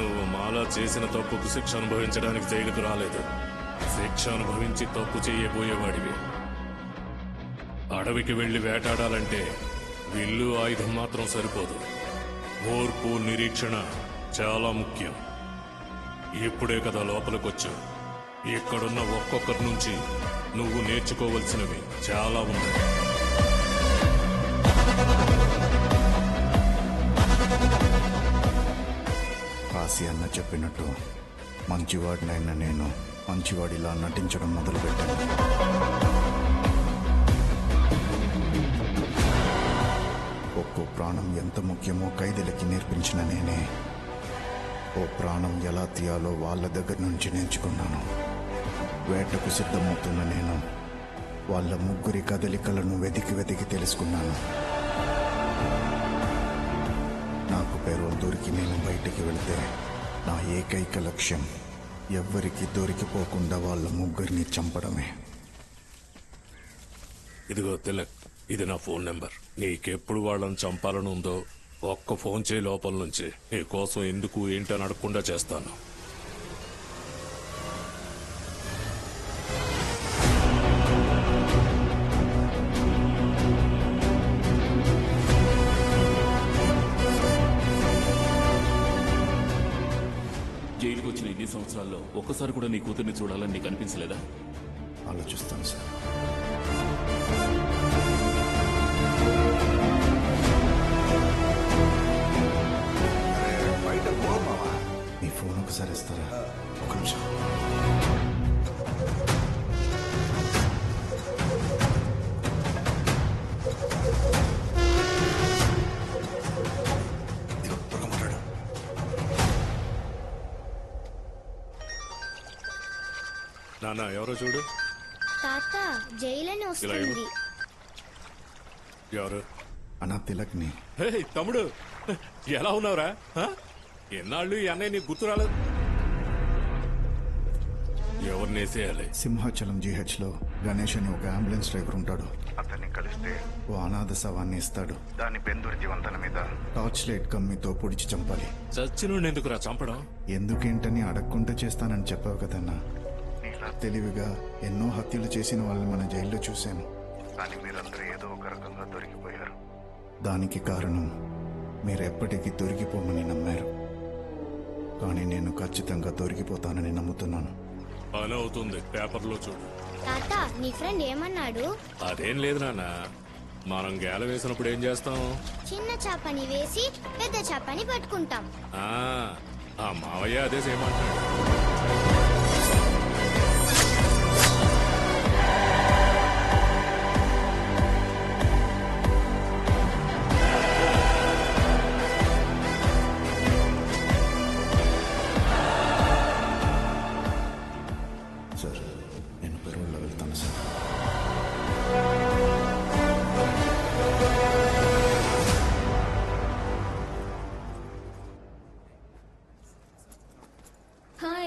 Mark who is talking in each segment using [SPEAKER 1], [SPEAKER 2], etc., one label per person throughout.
[SPEAKER 1] నువ్వు మాలా చేసిన తప్పుకు శిక్ష అనుభవించడానికి జైలుకు రాలేదు. శిక్ష అనుభవించి తప్పు చేయబోయేవాడివి. అడవికి వెళ్ళి వేటాడాలంటే విల్లు ఆయుధం మాత్రం సరిపోదు. ఓర్పు నిరీక్షణ చాలా ముఖ్యం. ఇప్పుడే కదా లోపలికొచ్చు ఇక్కడున్న ఒక్కొక్కరి నుంచి నువ్వు నేర్చుకోవలసినవి చాలా ఉన్నాయి.
[SPEAKER 2] కాశీ అన్న చెప్పినట్టు మంచివాడినైనా నేను మంచివాడిలా నటించడం మొదలుపెట్టాను. ఒక్కో ప్రాణం ఎంత ముఖ్యమో ఖైదీలకి నేర్పించిన నేనే ఓ ప్రాణం ఎలా తీయాలో వాళ్ళ దగ్గర నుంచి నేర్చుకున్నాను. వేటకు సిద్ధమవుతున్న నేను వాళ్ళ ముగ్గురి కదలికలను వెతికి వెతికి తెలుసుకున్నాను. పేరోల్ దొరికి నేను బయటికి వెళితే నా ఏకైక లక్ష్యం ఎవ్వరికి దొరికిపోకుండా వాళ్ళ ముగ్గురిని చంపడమే.
[SPEAKER 1] ఇదిగో తిలక్ ఇది నా ఫోన్ నెంబర్. నీకెప్పుడు వాళ్ళని చంపాలని ఉందో ఒక్క ఫోన్ చేయి లోపల నుంచి. నీ కోసం ఎందుకు ఏంటని అని అడగకుండా చేస్తాను.
[SPEAKER 3] సంవత్సరాల్లో ఒక్కసారి కూడా నీ కూతుర్ని చూడాలని నీకు అనిపించలేదా?
[SPEAKER 2] ఆలోచిస్తాను సార్. మీ ఫోన్ ఒకసారి ఇస్తారా? ఒక నిమిషం.
[SPEAKER 1] నాన్న ఎవరో చూడు.
[SPEAKER 4] తాత జైలని వస్తుంది.
[SPEAKER 1] ఎవరు?
[SPEAKER 2] అనా తిలక్ని.
[SPEAKER 1] హే తమ్ముడు. ఎలా ఉన్నావురా? హ? ఎన్నాళ్ళు ఈ అన్నయ్య నీకు గుర్తు రాలేదు? ఎవరిని వేసేయాలి?
[SPEAKER 2] సింహాచలం జీహెచ్లో గణేష్ అని ఒక అంబులెన్స్ డ్రైవర్ ఉంటాడు. అతన్ని కలిస్తే ఓ అనాథ శవాన్ని ఇస్తాడు. దాని బెందుర్తి వంతన మీద. టార్చ్ లైట్ కమ్మితో పొడిచి చంపాలి.
[SPEAKER 1] చచ్చినోడిని ఎందుకురా చంపడం?
[SPEAKER 2] ఎందుకేంటని అడగకుండా చేస్తానని చెప్పావు కదన్నా. తెలివిగా ఎన్నో హత్యలు చేసిన వాళ్ళని మన జైల్లో చూశాను. కానీ మీరందరూ ఏదో ఒక రకంగా దొరికిపోయారు. దానికి కారణం మీరెప్పటికీ దొరికిపోమని నమ్మారు. కానీ నేను ఖచ్చితంగా దొరికిపోతానని నమ్ముతున్నాను.
[SPEAKER 1] పని అవుతుంది పేపర్లో చూడు.
[SPEAKER 4] తాత నీ ఫ్రెండ్ ఏమన్నాడు?
[SPEAKER 1] అదేం లేదు నాన్న. మనం గేల వేసినప్పుడు ఏం చేస్తాం?
[SPEAKER 4] చిన్న చేపని వేసి పెద్ద చేపని పట్టుకుంటాం.
[SPEAKER 1] ఆ ఆ మావయ్య అదే చేయమంటాడు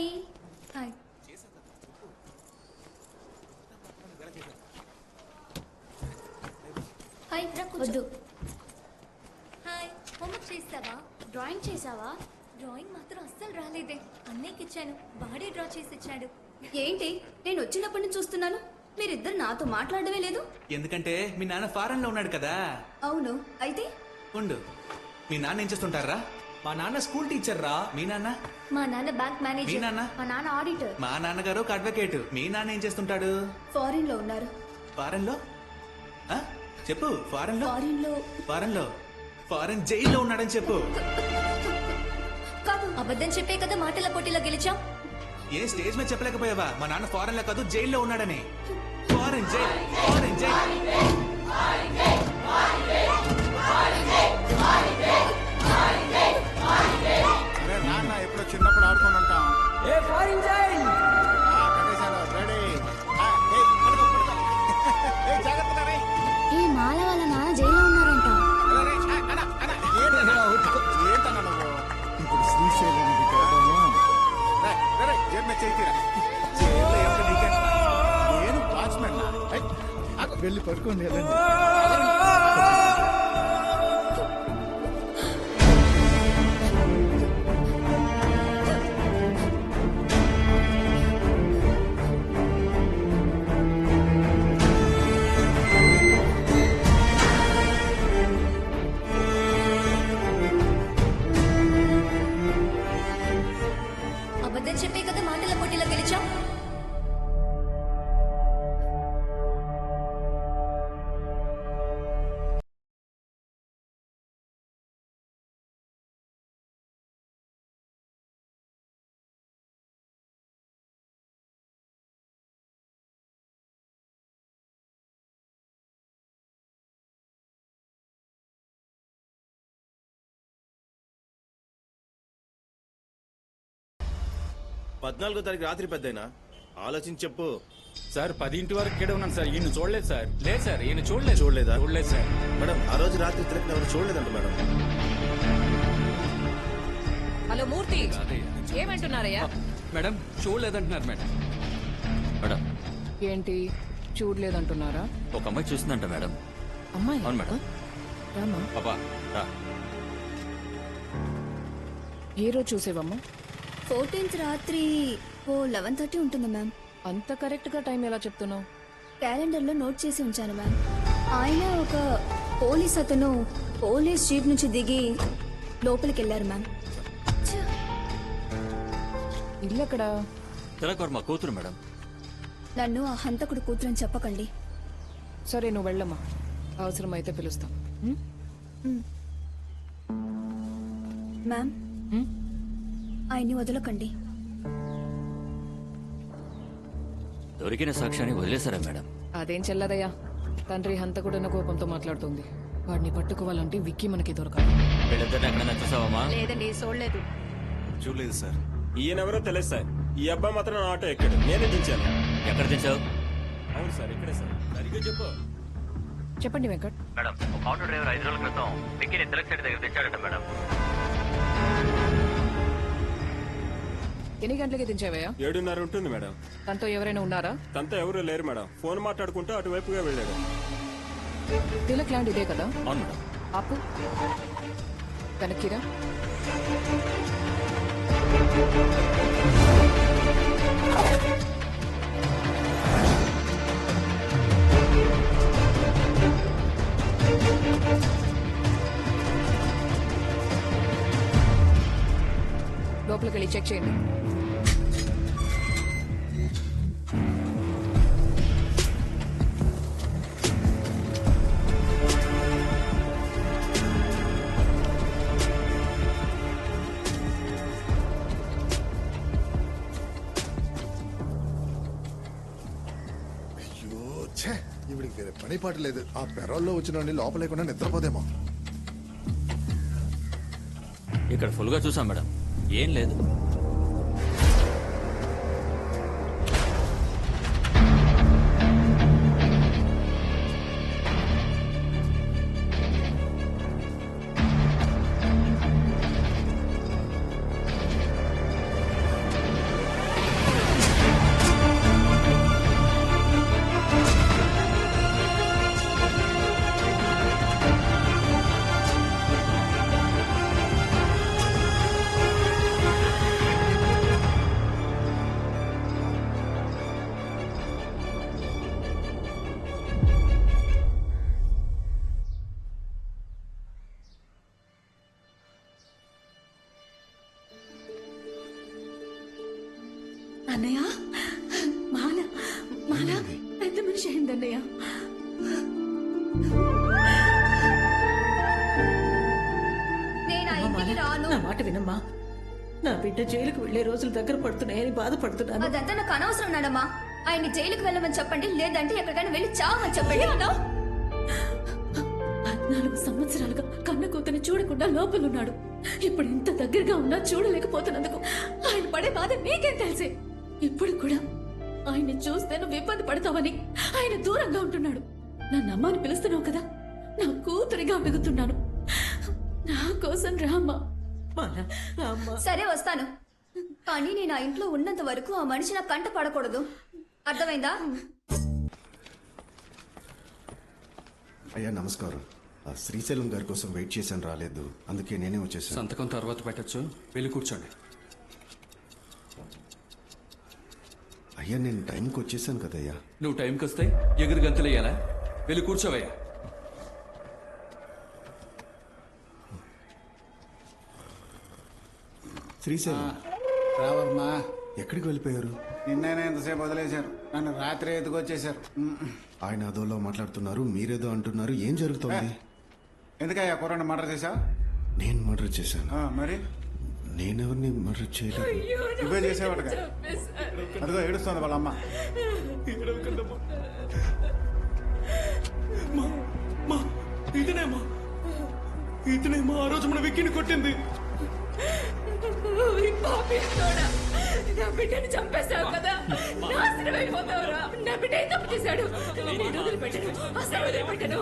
[SPEAKER 5] హాయ్ హాయ్ హాయ్ వద్దు.
[SPEAKER 6] హాయ్ హోంవర్క్ చేస్తావా
[SPEAKER 5] డ్రాయింగ్ చేసావా?
[SPEAKER 6] డ్రాయింగ్ మాత్రం అస్సలు రాలేదే. అన్నయ్యకి ఇచ్చాను. వాడే డ్రా చేసి ఇచ్చాడు.
[SPEAKER 5] ఏంటి? నేను వచ్చినప్పటి నుంచి చూస్తున్నాను. మీరిద్దరు నాతో మాట్లాడమే లేదు?
[SPEAKER 7] ఎందుకంటే మీ నాన్న ఫారెన్లో ఉన్నాడు కదా.
[SPEAKER 5] అవును. అయితే?
[SPEAKER 7] ఉండు. మీ నాన్న ఏం చేస్తుంటారా?
[SPEAKER 8] మా నాన్న స్కూల్ టీచర్ రా.
[SPEAKER 7] మీ నాన్న?
[SPEAKER 6] మా నాన్న బ్యాంక్
[SPEAKER 7] మీ
[SPEAKER 6] మేనేజర్
[SPEAKER 7] నాన్న?
[SPEAKER 5] మా నాన్న ఆడిటర్.
[SPEAKER 7] మా నాన్నగారు ఒక అడ్వకేట్. మీ నాన్న ఏం చేస్తుంటాడు?
[SPEAKER 5] ఫారిన్లో ఉన్నారు.
[SPEAKER 7] ఫారెన్లో? చెప్పు ఫారెన్లో
[SPEAKER 5] ఫారిన్లో ఫారెన్లో
[SPEAKER 7] ఫారెన్ జైల్లో ఉన్నాడని చెప్పు.
[SPEAKER 5] కాదు
[SPEAKER 6] అబద్ధం చెప్పే కదా మాటల పోటీలో గెలిచాం.
[SPEAKER 7] ఏ స్టేజ్ మీద చెప్పలేకపోయావా? మా నాన్న ఫారెన్లో కాదు జైల్లో ఉన్నాడని. ఫారెన్ జైల్ ఫారెన్ జైల్
[SPEAKER 2] చిన్నప్పుడు ఆడుకొని ఉంటాం.
[SPEAKER 8] ఏ ఫారిన్
[SPEAKER 2] రెడీ.
[SPEAKER 4] మాల వాళ్ళ నాన్న జైల్లో ఉన్నారంట.
[SPEAKER 2] ఏంటన్నా నువ్వు? ఇప్పుడు శ్రీశైలానికి నేను వాచ్మెన్ వెళ్ళి పడుకోండి వెళ్ళండి.
[SPEAKER 9] పద్నాలుగో తారీఖు రాత్రి పెద్దయినా? ఆలోచించి చెప్పు.
[SPEAKER 10] సార్ పదింటి వరకు ఇక్కడే ఉన్నాను సార్. ఈయన చూడలేదు సార్. లేదు సార్ ఈయన చూడలేదు.
[SPEAKER 9] చూడలేదా?
[SPEAKER 10] చూడలేదు సార్.
[SPEAKER 9] మేడం ఆ రోజు రాత్రి తిరగని ఎవరు చూడలేదంట మేడం.
[SPEAKER 11] హలో మూర్తి. ఏమంటున్నారయ్యా?
[SPEAKER 10] మేడం చూడలేదంటున్నారు మేడం.
[SPEAKER 3] మేడం.
[SPEAKER 11] ఏంటి? చూడలేదంటున్నారా?
[SPEAKER 3] ఒక అమ్మాయి చూస్తుందంట మేడం.
[SPEAKER 11] అమ్మాయి?
[SPEAKER 3] అవును మేడం.
[SPEAKER 11] రామా?
[SPEAKER 3] పాపా రా.
[SPEAKER 11] ఏ రోజు చూసేవమ్మా?
[SPEAKER 5] ఫోర్టీన్త్ రాత్రి. ఓ లెవెన్ థర్టీ ఉంటుంది మ్యామ్.
[SPEAKER 11] అంత కరెక్ట్గా టైం ఎలా చెప్తున్నావు?
[SPEAKER 5] క్యాలెండర్లో నోట్ చేసి ఉంచాను మ్యామ్. ఆయన ఒక పోలీస్ అతను పోలీస్ జీప్ నుంచి దిగి లోపలికి వెళ్ళారు మ్యామ్.
[SPEAKER 11] ఇల్లు ఎక్కడ
[SPEAKER 3] తిలకవర్ మా కూతురు మేడం.
[SPEAKER 5] నన్ను ఆ హంతకుడు కూతురని చెప్పకండి.
[SPEAKER 11] సరే నువ్వు వెళ్ళమ్మా. అవసరమైతే పిలుస్తాం?
[SPEAKER 5] మ్యామ్? ఆయన్ని వదలకండి.
[SPEAKER 3] దొరికిన సాక్ష్యాన్ని వదిలేశారా మేడం?
[SPEAKER 11] అదేం చెల్లదయ్యా? తండ్రి హంతకుడన్న కోపంతో మాట్లాడుతుంది. వాడిని పట్టుకోవాలంటే విక్కీ మనకి దొరకాలి.
[SPEAKER 3] వీళ్ళిద్దరిని ఎక్కడైనా చూసావమ్మా
[SPEAKER 11] లేదండి చూడలేదు.
[SPEAKER 9] చూడలేదు సార్.
[SPEAKER 10] ఈయనెవరో తెలియదు సార్. ఈ అబ్బాయి మాత్రం నా ఆటో ఎక్కాడు. నేనే దించాను
[SPEAKER 3] ఎక్కడ తెచ్చావు
[SPEAKER 10] అవును సార్ ఇక్కడే సార్. సరిగ్గా చెప్పు.
[SPEAKER 11] చెప్పండి వెంకట్.
[SPEAKER 3] మేడం ఒక ఆటో డ్రైవర్ ఐదు రోజుల క్రితం విక్కీని తిలక్ సైడ్ దగ్గర తెచ్చాడట మేడం.
[SPEAKER 11] ఎన్ని గంటలకి దించావయ్యా?
[SPEAKER 10] ఏడున్నర ఉంటుంది మేడం.
[SPEAKER 11] తనతో ఎవరైనా ఉన్నారా?
[SPEAKER 10] తనతో ఎవరు లేరు మేడం. ఫోన్ మాట్లాడుకుంటూ అటువైపుగా వెళ్ళాడు.
[SPEAKER 11] తిలక్ ల్యాండ్ ఇదే కదా?
[SPEAKER 3] అవును మేడం.
[SPEAKER 11] ఆపు. వెనక్కిరా. లోపలికి వెళ్ళి చెక్ చేయండి.
[SPEAKER 2] ఇవిడికి వేరే పని పాట లేదు. ఆ పెరోల్లో వచ్చిన లోపలేకుండా నిద్రపోదేమో.
[SPEAKER 3] ఇక్కడ ఫుల్గా చూసాం మేడం. ఏం లేదు.
[SPEAKER 5] అన్నయ్య? మాల మాల పెద్ద మనిషి ఇంటికి రాను.
[SPEAKER 8] నా మాట వినమ్మా. నా బిడ్డ జైలుకు వెళ్ళే రోజులు దగ్గర పడుతున్నాయని బాధపడుతున్నాను.
[SPEAKER 5] అదంతా నాకు అనవసరం నాడమ్మా ఆయన్ని జైలుకి వెళ్ళమని చెప్పండి లేదంటే ఎక్కడికైనా వెళ్ళి చావమని చెప్పండి అన్నా
[SPEAKER 8] పద్నాలుగు సంవత్సరాలుగా కన్న కూతుని చూడకుండా లోపలున్నాడు. ఇప్పుడు ఇంత దగ్గరగా ఉన్నా చూడలేకపోతున్నందుకు ఆయన పడే బాధ నీకేం తెలిసే? ఇప్పుడు కూడా ఆయన్ని చూస్తే నువ్వు ఇబ్బంది పడతావని ఆయన దూరంగా ఉంటున్నాడు. నన్ను అమ్మని పిలుస్తున్నావు కదా? నా కూతురిగా అడుగుతున్నాను నా కోసం రామ్మా.
[SPEAKER 5] సరే వస్తాను. కానీ నేను ఆ ఇంట్లో ఉన్నంత వరకు ఆ మనిషి నా కంట పడకూడదు. అర్థమైందా?
[SPEAKER 2] అయ్యా నమస్కారం. ఆ శ్రీశైలం గారి కోసం వెయిట్ చేశాను రాలేదు. అందుకే నేనే వచ్చేసాను.
[SPEAKER 10] సంతకం తర్వాత పెట్టచ్చు. వెళ్ళి కూర్చోండి.
[SPEAKER 2] అయ్యా నేను టైంకి వచ్చేసాను కదయ్యా.
[SPEAKER 10] నువ్వు టైంకి వస్తే ఎగురు గంతులేయాలా వెళ్ళి కూర్చోవయ్యా.
[SPEAKER 2] శ్రీశైలం.
[SPEAKER 8] రావమ్మా.
[SPEAKER 2] ఎక్కడికి వెళ్ళిపోయారు?
[SPEAKER 8] నిన్నైనా ఎంతసేపు వదిలేశారు. నన్ను రాత్రి ఎత్తుకొచ్చేశారు.
[SPEAKER 2] ఆయన అదోలో మాట్లాడుతున్నారు మీరేదో అంటున్నారు ఏం జరుగుతోంది?
[SPEAKER 8] ఎందుకయ్యా కూరని మర్డర్ చేశావు?
[SPEAKER 2] నేను మర్డర్ చేశాను.
[SPEAKER 8] మరి?
[SPEAKER 2] నేనెవరిని మర్డర్ చేయలేదు?
[SPEAKER 8] నువ్వే చేసేవాడుగా అదిగో ఏడుస్తోంది వాళ్ళ అమ్మ.
[SPEAKER 10] ఇతనేమా ఇతనేమా ఆ రోజు మన విక్కిని కొట్టింది.
[SPEAKER 8] నా బిడ్డని చంపేశావు కదా. నాశనం అయిపోతావురా. నా బిడ్డ ఏం తప్పు చేశాడు? నేను వదిలిపెట్టను. అసలు వదిలిపెట్టను.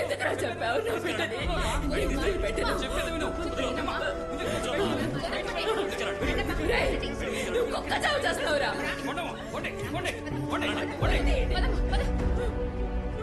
[SPEAKER 8] ఎందుకురా చెప్పావు నా బిడ్డని? నేను వదిలిపెట్టను. నువ్వు కుక్క చావు చేస్తావురా.